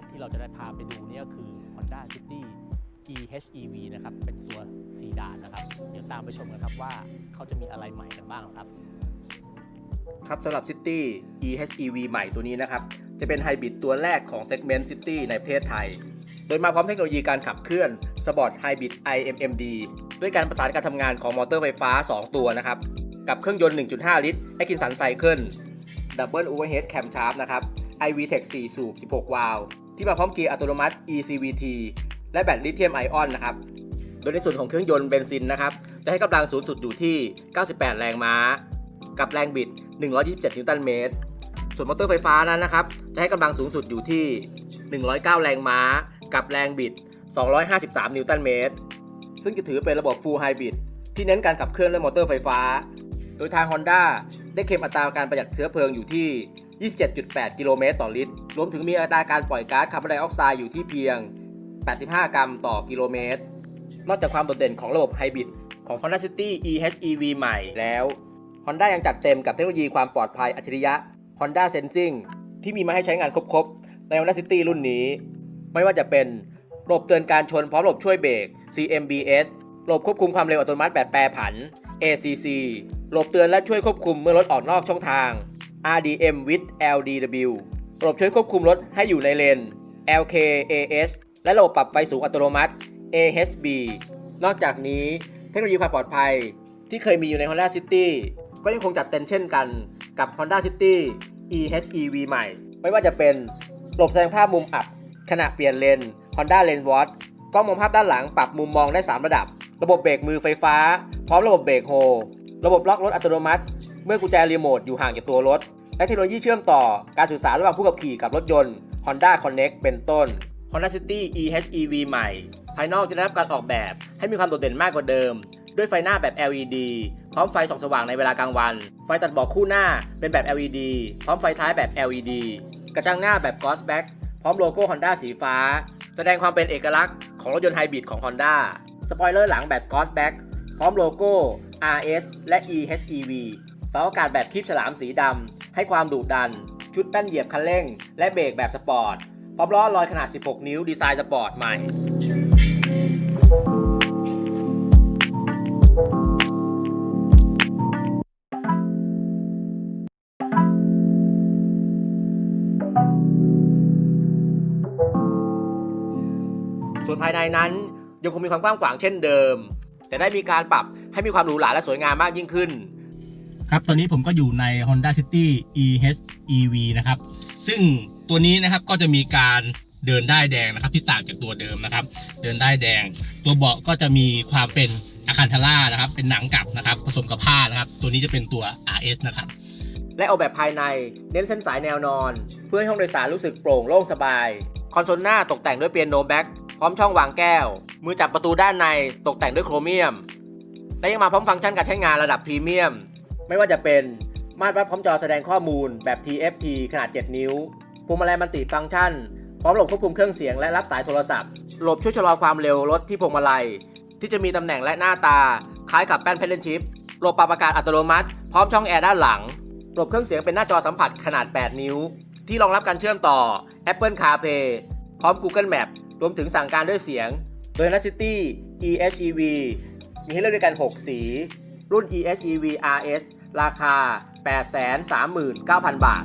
แรกที่เราจะได้พาไปดูนี่ก็คือ Honda City EHEV นะครับ เป็นตัวซีดานนะครับ เดี๋ยวตามไปชมกันครับว่าเขาจะมีอะไรใหม่กันบ้างครับ ครับสำหรับ City EHEV ใหม่ตัวนี้นะครับ จะเป็นไฮบริดตัวแรกของ Segment City ในประเทศไทย โดยมาพร้อมเทคโนโลยีการขับเคลื่อน Sport Hybrid IMMD ด้วยการประสานการทำงานของมอเตอร์ไฟฟ้า 2 ตัวนะครับ กับเครื่องยนต์ 1.5 ลิตร Atkinson Cycle Double Overhead Camshaft นะครับ iVTEC 4 สูบ 16 วาล์ว ที่มาพร้อมเกียร์อัตโนมัติ ECVT และแบตลิเธียมไอออนนะครับ โดยในส่วนของเครื่องยนต์เบนซินนะครับ จะให้กำลังสูงสุดอยู่ที่ 98 แรงม้า กับแรงบิด 127 นิวตันเมตร ส่วนมอเตอร์ไฟฟ้านั้นนะครับ จะให้กำลังสูงสุดอยู่ที่ 109 แรงม้า กับแรงบิด 253 นิวตันเมตร ซึ่งจะถือเป็นระบบ Full Hybrid ที่เน้นการขับเคลื่อนด้วยมอเตอร์ไฟฟ้า โดยทาง Honda ได้เคลมอัตราการประหยัดเชื้อเพลิงอยู่ที่ 27.8 กิโลเมตรต่อลิตร รวมถึงมีอัตราการปล่อยก๊าซคาร์บอนไดออกไซด์อยู่ที่เพียง 85 กรัมต่อกิโลเมตร นอกจากความโดดเด่นของระบบไฮบริดของ Honda City EHEV ใหม่แล้ว Honda ยังจัดเต็มกับเทคโนโลยีความปลอดภัยอัจฉริยะ Honda Sensing ที่มีมาให้ใช้งานครบๆ ใน Honda City รุ่นนี้ ไม่ว่าจะเป็นระบบเตือนการชนพร้อมระบบช่วยเบรก CMBS ระบบควบคุมความเร็วอัตโนมัติแบบแปรผัน ACC ระบเตือนและช่วยควบคุมเมื่อรถออกนอกช่องทาง RDM with LDW ระบบช่วยควบคุมรถให้อยู่ในเลน LKAS และระบบปรับไฟสูงอัตโนมัติ AHB นอกจากนี้เทคโนโลยีความปลอดภัยที่เคยมีอยู่ใน Honda City ก็ยังคงจัดเต็มเช่นกันกับ Honda City EHEV ใหม่ ไม่ว่าจะเป็นระบบแสดงภาพมุมอับ ขณะเปลี่ยนเลน Honda Lane Watch กล้องมองภาพด้านหลังปรับมุมมองได้ 3 ระดับ ระบบเบรกมือไฟฟ้า พร้อมระบบเบรกโฮ ระบบล็อกรถอัตโนมัติ เมื่อกุญแจรีโมทอยู่ห่างจากตัวรถ และเทคโนโลยีเชื่อมต่อการสื่อสารระหว่างผู้ขับขี่กับรถยนต์ Honda Connect เป็นต้น Honda City EHEV ใหม่ ภายนอกจะได้รับการออกแบบให้มีความโดดเด่นมากกว่าเดิม ด้วยไฟหน้าแบบ LED พร้อมไฟส่องสว่างในเวลากลางวัน ไฟตัดหมอกคู่หน้าเป็นแบบ LED พร้อมไฟท้ายแบบ LED กระจังหน้าแบบ Ghost Back พร้อมโลโก้ Honda สีฟ้า แสดงความเป็นเอกลักษณ์ของรถยนต์ไฮบริดของ Honda สปอยเลอร์หลังแบบ Ghost Back พร้อมโลโก้ RS และ EHEV เสาอากาศแบบคลิปฉลามสีดำ ให้ความดุดัน ชุดแป้นเหยียบคันเร่ง และเบรกแบบสปอร์ต พร้อมล้อลอยขนาด 16 นิ้ว ดีไซน์สปอร์ตใหม่ส่วนภายในนั้นยังคงมีความกว้างขวางเช่นเดิม แต่ได้มีการปรับให้มีความหรูหราและสวยงามมากยิ่งขึ้น ครับตอนนี้ผมก็อยู่ใน Honda City EHEV นะครับ ซึ่งตัวนี้นะครับก็จะมีการเดินได้ายแดงนะครับ ที่ต่างจากตัวเดิมนะครับ เดินได้ายแดง ตัวเบาะก็จะมีความเป็นอาคันทาร่านะครับ เป็นหนังกลับนะครับ ผสมกับผ้านะครับ ตัวนี้จะเป็นตัว RS นะครับ และออกแบบภายในเน้นเส้นสายแนวนอน เพื่อให้ห้องโดยสารรู้สึกโปร่งโล่งสบาย คอนโซลหน้าตกแต่งด้วยเปียโนแบ็ก พร้อมช่องวางแก้ว มือจับประตูด้านในตกแต่งด้วยโครเมียม และยังมาพร้อมฟังก์ชันการใช้งานระดับพรีเมียม ไม่ว่าจะเป็นมาตรวัดพร้อมจอแสดงข้อมูลแบบ TFT ขนาด 7 นิ้วพวงมาลัยมัลติฟังก์ชัน พร้อมระบบควบคุมเครื่องเสียงและรับสายโทรศัพท์ระบบช่วยชะลอความเร็วรถที่พวงมาลัย ที่จะมีตำแหน่งและหน้าตา คล้ายกับแป้นเพลนชิพระบบปรับอากาศอัตโนมัติ พร้อมช่องแอร์ด้านหลังระบบเครื่องเสียงเป็นหน้าจอสัมผัสขนาด 8 นิ้ว ที่รองรับการเชื่อมต่อ Apple CarPlay พร้อม Google Map รวมถึงสั่งการด้วยเสียง โดย n a City EHEV มีให้เลือกด้วยกัน 6 สี รุ่น EHEV RS ราคา 839,000 บาท